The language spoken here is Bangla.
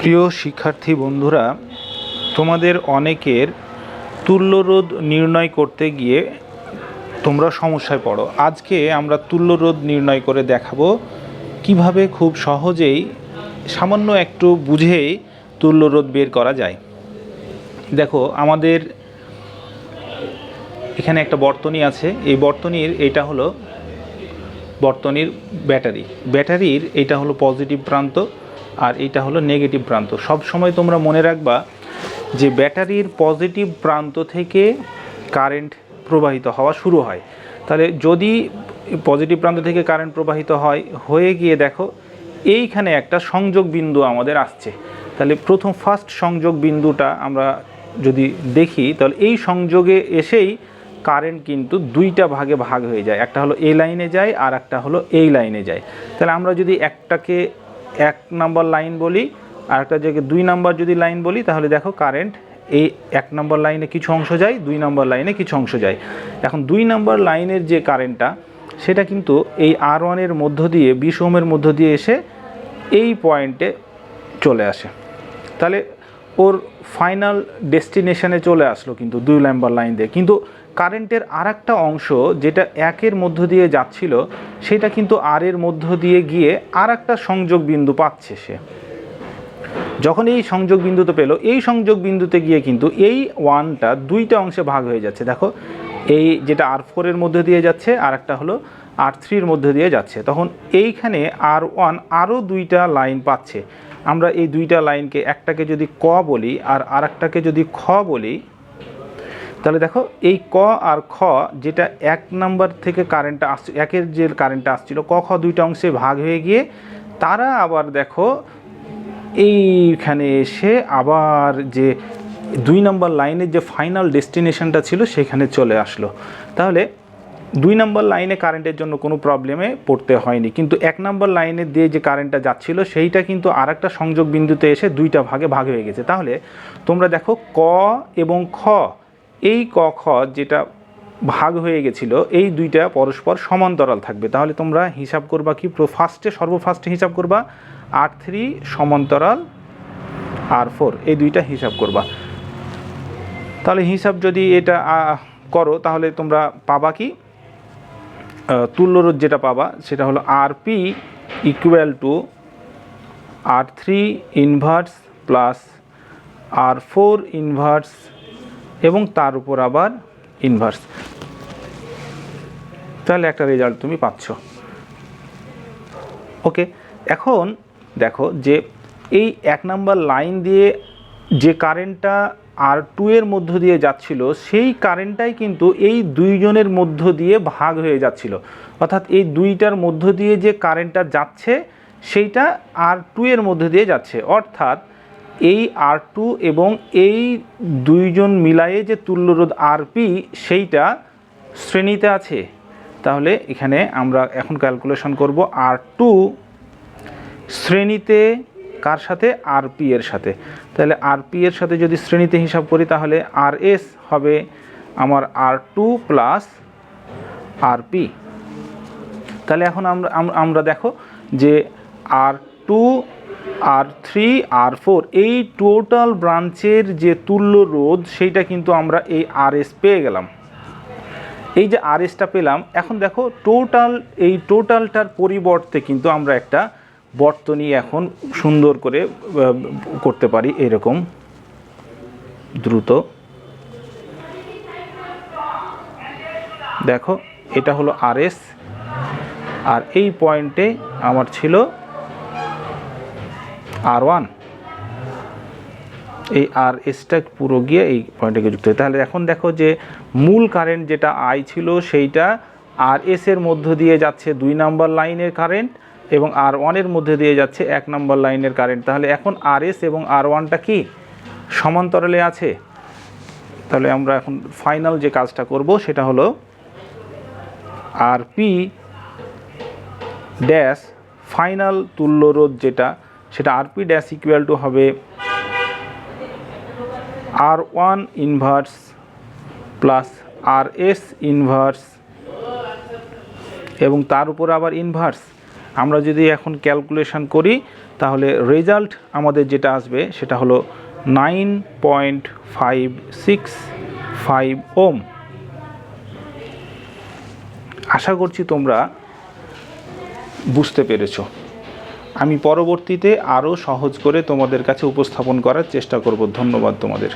প্রিয় শিক্ষার্থী বন্ধুরা, তোমাদের অনেকের তুল্যরোধ নির্ণয় করতে গিয়ে তোমরা সমস্যায় পড়ো। আজকে আমরা তুল্যরোধ নির্ণয় করে দেখাবো কীভাবে খুব সহজেই সামান্য একটু বুঝেই তুল্যরোধ বের করা যায়। দেখো, আমাদের এখানে একটা বর্তনী আছে। এই বর্তনীর এটা হলো বর্তনীর ব্যাটারি। ব্যাটারির এটা হলো পজিটিভ প্রান্ত। আর এটা হলো নেগেটিভ প্রান্ত। সব সময় তোমরা মনে রাখবা যে ব্যাটারির পজিটিভ প্রান্ত থেকে কারেন্ট প্রবাহিত হওয়া শুরু হয়। তাহলে যদি পজিটিভ প্রান্ত থেকে কারেন্ট প্রবাহিত হয়, হয়ে গিয়ে দেখো এইখানে একটা সংযোগ বিন্দু আমাদের আসছে। তাহলে প্রথম ফার্স্ট সংযোগ বিন্দুটা আমরা যদি দেখি, তাহলে এই সংযোগে এসেই কারেন্ট কিন্তু দুইটা ভাগে ভাগ হয়ে যায়। একটা হলো এই লাইনে যায় আর একটা হলো এই লাইনে যায়। তাহলে আমরা যদি একটাকে এক নাম্বার লাইন বলি আর একটা জায়গায় দুই নাম্বার যদি লাইন বলি, তাহলে দেখো কারেন্ট, এই এক নম্বর লাইনে কিছু অংশ যায়, দুই নম্বর লাইনে কিছু অংশ যায়। এখন দুই নম্বর লাইনের যে কারেন্টটা, সেটা কিন্তু এই আর ওয়ানের মধ্য দিয়ে বিশ ওমের মধ্য দিয়ে এসে এই পয়েন্টে চলে আসে। তাহলে ওর ফাইনাল ডেস্টিনেশনে চলে আসলো কিন্তু দুই নাম্বার লাইন দিয়ে। কিন্তু কারেন্টের আর একটা অংশ যেটা একের মধ্য দিয়ে যাচ্ছিল, সেটা কিন্তু আর এর মধ্য দিয়ে গিয়ে আর একটা সংযোগ বিন্দু পাচ্ছে সে। যখন এই সংযোগ বিন্দুতে পেল, এই সংযোগ বিন্দুতে গিয়ে কিন্তু এই ওয়ানটা দুইটা অংশে ভাগ হয়ে যাচ্ছে। দেখো, এই যেটা আর ফোরের মধ্যে দিয়ে যাচ্ছে আর একটা হলো আর থ্রির মধ্যে দিয়ে যাচ্ছে। তখন এইখানে আর ওয়ান আরও দুইটা লাইন পাচ্ছে। আমরা এই দুইটা লাইনকে একটাকে যদি ক বলি আর আরেকটাকে যদি খ বলি, তাহলে দেখো এই ক আর খ যেটা এক নাম্বার থেকে কারেন্টটা আস, একের যে কারেন্টটা আসছিল, ক, খ দুইটা অংশে ভাগ হয়ে গিয়ে তারা আবার দেখো এইখানে এসে আবার যে দুই নম্বর লাইনের যে ফাইনাল ডেস্টিনেশনটা ছিল, সেখানে চলে আসলো। তাহলে দুই নম্বর লাইনে কারেন্টের জন্য কোনো প্রবলেমে পড়তে হয়নি। কিন্তু এক নম্বর লাইনে দিয়ে যে কারেন্টটা যাচ্ছিল, সেইটা কিন্তু আর একটা সংযোগ বিন্দুতে এসে দুইটা ভাগে ভাগ হয়ে গেছে। তাহলে তোমরা দেখো ক এবং খ, এই ক, খ যেটা ভাগ হয়ে গেছিল, এই দুইটা পরস্পর সমান্তরাল থাকবে। তাহলে তোমরা হিসাব করবা কি? ফার্স্টে সর্বফার্স্টে হিসাব করবা আর থ্রি সমান্তরাল আর ফোর এই দুইটা হিসাব করবা। তাহলে হিসাব যদি এটা করো, তাহলে তোমরা পাবা কি? আহ, তুল্যরোধ যেটা পাবা সেটা হলো R P equal to R three inverse plus R four inverse এবং তার উপর আবার ইনভার্স তাহলে একটা রেজাল্ট তুমি পাচ্ছ। ওকে এখন দেখো যে এই এক নাম্বার লাইন দিয়ে যে কারেন্টটা আর টু এর মধ্য দিয়ে যাচ্ছিল, সেই কারেন্টটাই কিন্তু এই দুইজনের মধ্য দিয়ে ভাগ হয়ে যাচ্ছিল। অর্থাৎ এই দুইটার মধ্য দিয়ে যে কারেন্টটা যাচ্ছে, সেইটা আর টু এর মধ্য দিয়ে যাচ্ছে। অর্থাৎ এই আর টু এবং এই দুইজন মিলায়ে যে তুল্যরোধ আর পি সেইটা শ্রেণীতে আছে। তাহলে এখানে আমরা এখন ক্যালকুলেশন করব আর টু শ্রেণীতে কার সাথে? আর পি এর সাথে। তাহলে আর পি এর সাথে যদি শ্রেণীতে হিসাব করি, তাহলে আর এস হবে আমার R two plus R P তাহলে এখন আমরা আম- আমরা দেখো যে R two R three R four এই টোটাল ব্রাঞ্চের যে তুল্য রোধ, সেইটা কিন্তু আমরা এই আর এস পেয়ে গেলাম। এই যে আর এসটা পেলাম, এখন দেখো টোটাল এই টোটালটার পরিবর্তে কিন্তু আমরা একটা বর্তনী এখন সুন্দর করে করতে পারি এরকম। দ্রুত। দেখো, এটা হলো আর এস আর এই পয়েন্টে আমার ছিল আর ওয়ান এই আর এসটা পুরো গিয়ে এই পয়েন্টে যুক্ত হয় তাহলে এখন দেখো যে মূল কারেন্ট যেটা আই ছিল, সেইটা আর এস এর মধ্য দিয়ে যাচ্ছে দুই নাম্বার লাইনের কারেন্ট এবং আর ওয়ানের মধ্যে দিয়ে যাচ্ছে এক নম্বর লাইনের কারেন্ট তাহলে এখন আর এস এবং আর ওয়ানটা কি সমান্তরালে আছে? তাহলে আমরা এখন ফাইনাল যে কাজটা করব সেটা হলো আর পি ড্যাশ ফাইনাল তুল্য রোধ যেটা, সেটা R P dash equal to হবে R one inverse plus R S inverse এবং তার উপর আবার ইনভার্স আমরা যদি এখন ক্যালকুলেশন করি, তাহলে রেজাল্ট আমাদের যেটা আসবে, সেটা হলো nine point five six five ohm. আশা করছি তোমরা বুঝতে পেরেছ। আমি পরবর্তীতে আরও সহজ করে তোমাদের কাছে উপস্থাপন করার চেষ্টা করব। ধন্যবাদ তোমাদের।